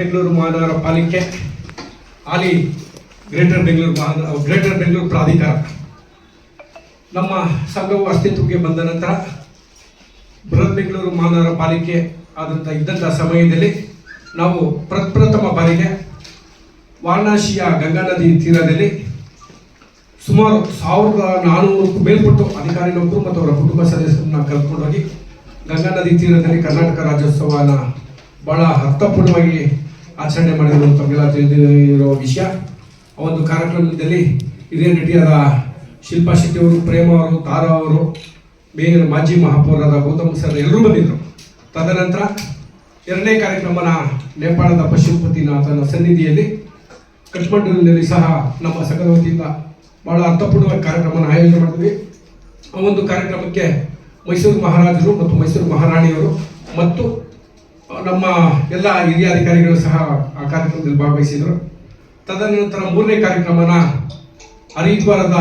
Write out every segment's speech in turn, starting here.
ಬೆಂಗಳೂರು ಮಹಾನಗರ ಪಾಲಿಕೆ ಹಾಲಿ ಗ್ರೇಟರ್ ಬೆಂಗಳೂರು ಮಹಾನಗರ ಗ್ರೇಟರ್ ಬೆಂಗಳೂರು ಪ್ರಾಧಿಕಾರ. ನಮ್ಮ ಸಂಘವು ಅಸ್ತಿತ್ವಕ್ಕೆ ಬಂದ ನಂತರ ಬೃಹತ್ ಬೆಂಗಳೂರು ಮಹಾನಗರ ಪಾಲಿಕೆ ಆದಂಥ ಇದ್ದಂಥ ಸಮಯದಲ್ಲಿ ನಾವು ಪ್ರಪ್ರಥಮ ಬಾರಿಗೆ ವಾರಣಾಸಿಯ ಗಂಗಾ ನದಿ ತೀರದಲ್ಲಿ ಸುಮಾರು ಸಾವಿರದ ನಾನ್ನೂರಕ್ಕೂ ಮೇಲ್ಪಟ್ಟು ಅಧಿಕಾರಿ ನೌಕರು ಮತ್ತು ಅವರ ಕುಟುಂಬ ಸದಸ್ಯರನ್ನ ಕಲ್ತ್ಕೊಂಡೋಗಿ ಗಂಗಾ ನದಿ ತೀರದಲ್ಲಿ ಕರ್ನಾಟಕ ರಾಜ್ಯೋತ್ಸವನ ಬಹಳ ಅರ್ಥಪೂರ್ಣವಾಗಿ ಆಚರಣೆ ಮಾಡಿದ್ರು ತಮಗೆಲ್ಲ ತಿಳಿದಿರೋ ವಿಷಯ. ಆ ಒಂದು ಕಾರ್ಯಕ್ರಮದಲ್ಲಿ ಹಿರಿಯ ನಟಿಯಾದ ಶಿಲ್ಪಾ ಶೆಟ್ಟಿ ಅವರು, ಪ್ರೇಮ ಅವರು, ತಾರಾ ಅವರು ಬೇರೆ ಮಾಜಿ ಮಹಾಪೌರಾದ ಗೌತಮ್ ಸರ್ ಎಲ್ಲರೂ ಬಂದಿದ್ದರು ತದನಂತರ ಎರಡನೇ ಕಾರ್ಯಕ್ರಮನ ನೇಪಾಳದ ಪಶುಪತಿನಾಥನ ಸನ್ನಿಧಿಯಲ್ಲಿ ಕಠ್ಮಂಡುವಿನಲ್ಲಿ ಸಹ ನಮ್ಮ ಸಂಘದ ವತಿಯಿಂದ ಬಹಳ ಅರ್ಥಪೂರ್ಣ ಕಾರ್ಯಕ್ರಮನ ಆಯೋಜನೆ ಮಾಡಿದ್ವಿ. ಆ ಒಂದು ಕಾರ್ಯಕ್ರಮಕ್ಕೆ ಮೈಸೂರು ಮಹಾರಾಜರು ಮತ್ತು ಮೈಸೂರು ಮಹಾರಾಣಿಯವರು ಮತ್ತು ನಮ್ಮ ಎಲ್ಲ ಹಿರಿಯ ಅಧಿಕಾರಿಗಳು ಸಹ ಆ ಕಾರ್ಯಕ್ರಮದಲ್ಲಿ ಭಾಗವಹಿಸಿದರು. ತದನಂತರ ಮೂರನೇ ಕಾರ್ಯಕ್ರಮನ ಹರಿದ್ವಾರದ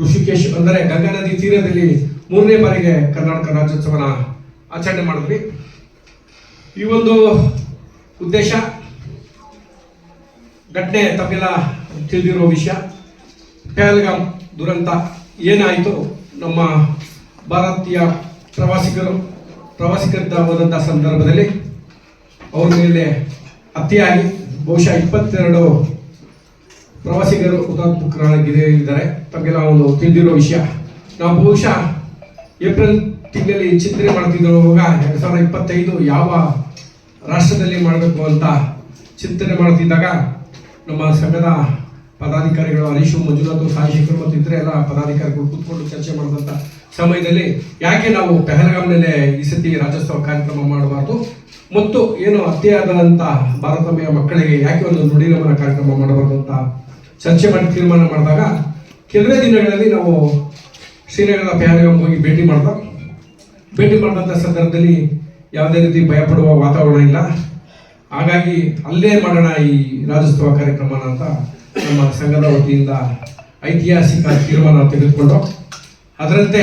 ಋಷಿಕೇಶ್ ಅಂದರೆ ಗಂಗಾ ನದಿ ತೀರದಲ್ಲಿ ಮೂರನೇ ಬಾರಿಗೆ ಕರ್ನಾಟಕ ರಾಜ್ಯೋತ್ಸವನ ಆಚರಣೆ ಮಾಡಿದ್ವಿ. ಈ ಒಂದು ಉದ್ದೇಶ ಘಟನೆ ತಮಗೆಲ್ಲ ತಿಳಿದಿರೋ ವಿಷಯ. ಪಹಲ್ಗಾಮ್ ದುರಂತ ಏನಾಯಿತು ನಮ್ಮ ಭಾರತೀಯ ಪ್ರವಾಸಿಗರು ಪ್ರವಾಸಿಗರ ಹೋದಂಥ ಸಂದರ್ಭದಲ್ಲಿ ಅವ್ರ ಮೇಲೆ ಅತಿಯಾಗಿ ಬಹುಶಃ ಇಪ್ಪತ್ತೆರಡು ಪ್ರವಾಸಿಗರು ಹುತಾತ್ಮಕರಾಗಿದ್ದಾರೆ ತಮಗೆಲ್ಲ ಒಂದು ತಿಳಿದಿರೋ ವಿಷಯ. ನಾವು ಬಹುಶಃ ಏಪ್ರಿಲ್ ತಿಂಗಳಲ್ಲಿ ಚಿಂತನೆ ಮಾಡ್ತಿದ್ರುವಾಗ ಎರಡು ಸಾವಿರದ ಇಪ್ಪತ್ತೈದು ಯಾವ ರಾಷ್ಟ್ರದಲ್ಲಿ ಮಾಡಬೇಕು ಅಂತ ಚಿಂತನೆ ಮಾಡ್ತಿದ್ದಾಗ ನಮ್ಮ ಸಂಘದ ಪದಾಧಿಕಾರಿಗಳು ಹರೀಶು ಮಂಜುನಾಥ್ ಸಾಯಿಶೇಖರ್ ಮತ್ತು ಇತರೆ ಎಲ್ಲ ಪದಾಧಿಕಾರಿಗಳು ಕೂತ್ಕೊಂಡು ಚರ್ಚೆ ಮಾಡಿದಂಥ ಸಮಯದಲ್ಲಿ ಯಾಕೆ ನಾವು ಪೆಹಲ್ಗಾಮ್ನಲ್ಲೇ ಈ ಸತಿ ರಾಜ್ಯೋತ್ಸವ ಕಾರ್ಯಕ್ರಮ ಮಾಡಬಾರ್ದು? ಮತ್ತು ಏನು ಅತ್ಯಾದಂತ ಭಾರತಮಯ ಮಕ್ಕಳಿಗೆ ಯಾಕೆ ಒಂದು ನುಡಿನಮನ ಕಾರ್ಯಕ್ರಮ ಮಾಡಬಾರ್ದು ಅಂತ ಚರ್ಚೆ ಮಾಡಿ ತೀರ್ಮಾನ ಮಾಡಿದಾಗ ಕೆಲವೇ ದಿನಗಳಲ್ಲಿ ನಾವು ಶ್ರೀನಗರದ ಪೆಹಲ್ಗಾಮ್ ಹೋಗಿ ಭೇಟಿ ಮಾಡಿದ ಭೇಟಿ ಮಾಡಿದಂಥ ಸಂದರ್ಭದಲ್ಲಿ ಯಾವುದೇ ರೀತಿ ಭಯಪಡುವ ವಾತಾವರಣ ಇಲ್ಲ. ಹಾಗಾಗಿ ಅಲ್ಲೇ ಮಾಡೋಣ ಈ ರಾಜ್ಯೋತ್ಸವ ಕಾರ್ಯಕ್ರಮನ ಅಂತ ನಮ್ಮ ಸಂಘದ ವತಿಯಿಂದ ಐತಿಹಾಸಿಕ ತೀರ್ಮಾನ ತೆಗೆದುಕೊಂಡು ಅದರಂತೆ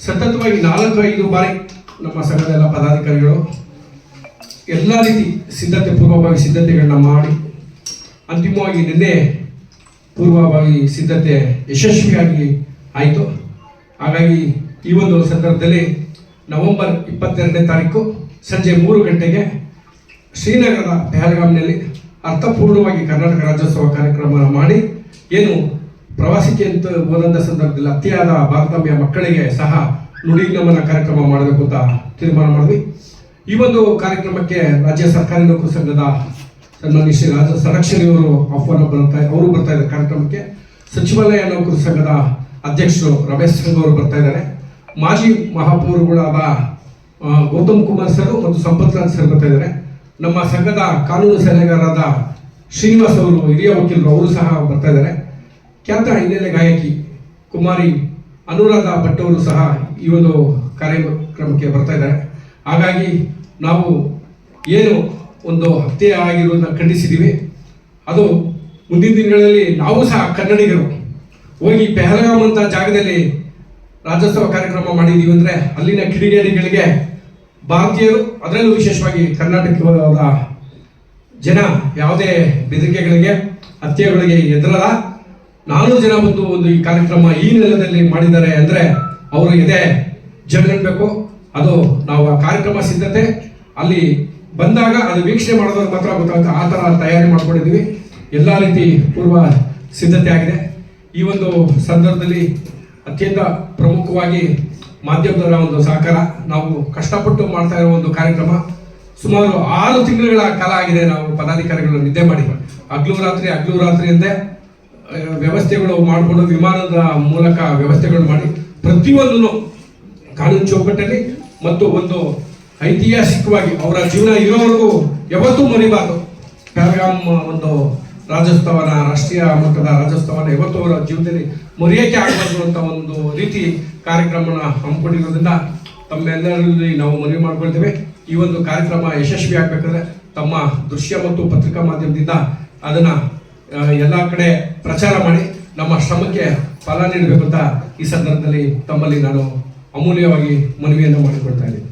ಸತತವಾಗಿ ನಾಲ್ಕು ಐದು ಬಾರಿ ನಮ್ಮ ಸಂಘದ ಎಲ್ಲ ಪದಾಧಿಕಾರಿಗಳು ಎಲ್ಲ ರೀತಿ ಸಿದ್ಧತೆ ಪೂರ್ವಭಾವಿ ಸಿದ್ಧತೆಗಳನ್ನ ಮಾಡಿ ಅಂತಿಮವಾಗಿ ನಿನ್ನೆ ಪೂರ್ವಭಾವಿ ಸಿದ್ಧತೆ ಯಶಸ್ವಿಯಾಗಿ ಆಯಿತು. ಹಾಗಾಗಿ ಈ ಒಂದು ಸಂದರ್ಭದಲ್ಲಿ ನವೆಂಬರ್ ಇಪ್ಪತ್ತೆರಡನೇ ತಾರೀಕು ಸಂಜೆ ಮೂರು ಗಂಟೆಗೆ ಶ್ರೀನಗರದ ಪೆಹಲ್ಗಾಮ್ನಲ್ಲಿ ಅರ್ಥಪೂರ್ಣವಾಗಿ ಕರ್ನಾಟಕ ರಾಜ್ಯೋತ್ಸವ ಕಾರ್ಯಕ್ರಮ ಮಾಡಿ ಏನು ಪ್ರವಾಸಕ್ಕೆ ಅಂತ ಹೋದಂಥ ಸಂದರ್ಭದಲ್ಲಿ ಅತಿಯಾದ ಭಾರತಮ್ಯ ಮಕ್ಕಳಿಗೆ ಸಹ ನುಡಿ ನಮನ ಕಾರ್ಯಕ್ರಮ ಮಾಡಬೇಕು ಅಂತ ತೀರ್ಮಾನ ಮಾಡಿದ್ವಿ. ಈ ಒಂದು ಕಾರ್ಯಕ್ರಮಕ್ಕೆ ರಾಜ್ಯ ಸರ್ಕಾರಿ ನೌಕರ ಸಂಘದ ಸನ್ಮಾನ್ಯ ಶ್ರೀ ರಾಜ ಸಂರಕ್ಷಣೆಯವರು ಆಹ್ವಾನ ಬರ್ತಾ ಅವರು ಬರ್ತಾ ಇದ್ದಾರೆ ಕಾರ್ಯಕ್ರಮಕ್ಕೆ. ಸಚಿವಾಲಯ ನೌಕರ ಸಂಘದ ಅಧ್ಯಕ್ಷರು ರಮೇಶ್ ಸಿಂಗ್ ಅವರು ಬರ್ತಾ ಇದ್ದಾರೆ. ಮಾಜಿ ಮಹಾಪೌರುಗಳಾದ ಗೌತಮ್ ಕುಮಾರ್ ಸರ್ ಮತ್ತು ಸಂಪತ್ ರಾಜ್ ಸರ್ ಬರ್ತಾ ಇದ್ದಾರೆ. ನಮ್ಮ ಸಂಘದ ಕಾನೂನು ಸಲಹೆಗಾರರಾದ ಶ್ರೀನಿವಾಸ್ ಅವರು, ಹಿರಿಯ ವಕೀಲರು ಅವರು ಸಹ ಬರ್ತಾ ಇದ್ದಾರೆ. ಖ್ಯಾತ ಹಿನ್ನೆಲೆ ಗಾಯಕಿ ಕುಮಾರಿ ಅನುರಾಧ ಭಟ್ ಅವರು ಸಹ ಈ ಒಂದು ಕಾರ್ಯಕ್ರಮಕ್ಕೆ ಬರ್ತಾ ಇದ್ದಾರೆ. ಹಾಗಾಗಿ ನಾವು ಏನು ಒಂದು ಹತ್ಯೆ ಆಗಿರೋದನ್ನ ಖಂಡಿಸಿದ್ದೀವಿ. ಅದು ಮುಂದಿನ ದಿನಗಳಲ್ಲಿ ನಾವು ಸಹ ಕನ್ನಡಿಗರು. ಹೋಗಿ ಪೆಹಲ್ಗಾಮ್ ಅಂತ ಜಾಗದಲ್ಲಿ ರಾಜ್ಯೋತ್ಸವ ಕಾರ್ಯಕ್ರಮ ಮಾಡಿದ್ದೀವಿ ಅಂದರೆ ಅಲ್ಲಿನ ಕಿಡಿಗೇಡಿಗಳಿಗೆ ಭಾರತೀಯರು, ಅದರಲ್ಲೂ ವಿಶೇಷವಾಗಿ ಕರ್ನಾಟಕದ ಜನ ಯಾವುದೇ ಬೆದರಿಕೆಗಳಿಗೆ, ಹತ್ಯೆಗಳಿಗೆ ಎದುರಲ್ಲ. ನಾನೂರು ಜನ ಬಂದು ಒಂದು ಈ ಕಾರ್ಯಕ್ರಮ ಈ ನೆಲದಲ್ಲಿ ಮಾಡಿದ್ದಾರೆ ಅಂದರೆ ಅವರು ಎದೆ ಜಗನ್ಬೇಕು ಅದು ನಾವು ಆ ಕಾರ್ಯಕ್ರಮ ಸಿದ್ಧತೆ. ಅಲ್ಲಿ ಬಂದಾಗ ಅದು ವೀಕ್ಷಣೆ ಮಾಡೋದ್ರ ಮಾತ್ರ ಗೊತ್ತಾಗುತ್ತೆ. ಆ ಥರ ತಯಾರಿ ಮಾಡ್ಕೊಂಡಿದ್ದೀವಿ. ಎಲ್ಲ ರೀತಿ ಪೂರ್ವ ಸಿದ್ಧತೆ ಆಗಿದೆ. ಈ ಒಂದು ಸಂದರ್ಭದಲ್ಲಿ ಅತ್ಯಂತ ಪ್ರಮುಖವಾಗಿ ಮಾಧ್ಯಮದವರ ಒಂದು ಸಹಕಾರ. ನಾವು ಕಷ್ಟಪಟ್ಟು ಮಾಡ್ತಾ ಇರೋ ಒಂದು ಕಾರ್ಯಕ್ರಮ. ಸುಮಾರು ಆರು ತಿಂಗಳುಗಳ ಕಾಲ ಆಗಿದೆ ನಾವು ಪದಾಧಿಕಾರಿಗಳು ನಿದ್ದೆ ಮಾಡಿ. ಹಗ್ಲು ರಾತ್ರಿ ಹಗ್ಲು ರಾತ್ರಿ ಆ, ವ್ಯವಸ್ಥೆಗಳು ಮಾಡಿಕೊಂಡು ವಿಮಾನದ ಮೂಲಕ ವ್ಯವಸ್ಥೆಗಳು ಮಾಡಿ ಪ್ರತಿಯೊಂದನ್ನು ಕಾನೂನು ಚೌಕಟ್ಟಲ್ಲಿ ಮತ್ತು ಒಂದು ಐತಿಹಾಸಿಕವಾಗಿ ಅವರ ಜೀವನ ಇರೋವರೆಗೂ ಯಾವತ್ತೂ ಮರಿಬಾರ್ದು. ಪೆಹಲ್ಗಾಮ್ ಒಂದು ರಾಜ್ಯೋತ್ಸವನ, ರಾಷ್ಟ್ರೀಯ ಮಟ್ಟದ ರಾಜ್ಯೋತ್ಸವನ ಯಾವತ್ತೂ ಅವರ ಜೀವನದಲ್ಲಿ ಮರೆಯೋಕೆ ಆಗಬಾರ್ದು ಅಂತ ಒಂದು ರೀತಿ ಕಾರ್ಯಕ್ರಮನ ಹಮ್ಮಿಕೊಂಡಿರೋದ್ರಿಂದ ತಮ್ಮೆಲ್ಲರಲ್ಲಿ ನಾವು ಮನವಿ ಮಾಡ್ಕೊಳ್ತೇವೆ. ಈ ಒಂದು ಕಾರ್ಯಕ್ರಮ ಯಶಸ್ವಿ ಆಗಬೇಕಂದ್ರೆ ತಮ್ಮ ದೃಶ್ಯ ಮತ್ತು ಪತ್ರಿಕಾ ಮಾಧ್ಯಮದಿಂದ ಅದನ್ನ ಎಲ್ಲ ಕಡೆ ಪ್ರಚಾರ ಮಾಡಿ ನಮ್ಮ ಶ್ರಮಕ್ಕೆ ಫಲ ನೀಡಬೇಕು ಅಂತ ಈ ಸಂದರ್ಭದಲ್ಲಿ ತಮ್ಮಲ್ಲಿ ನಾನು ಅಮೂಲ್ಯವಾಗಿ ಮನವಿಯನ್ನು ಮಾಡಿಕೊಳ್ತಾ ಇದ್ದೀನಿ.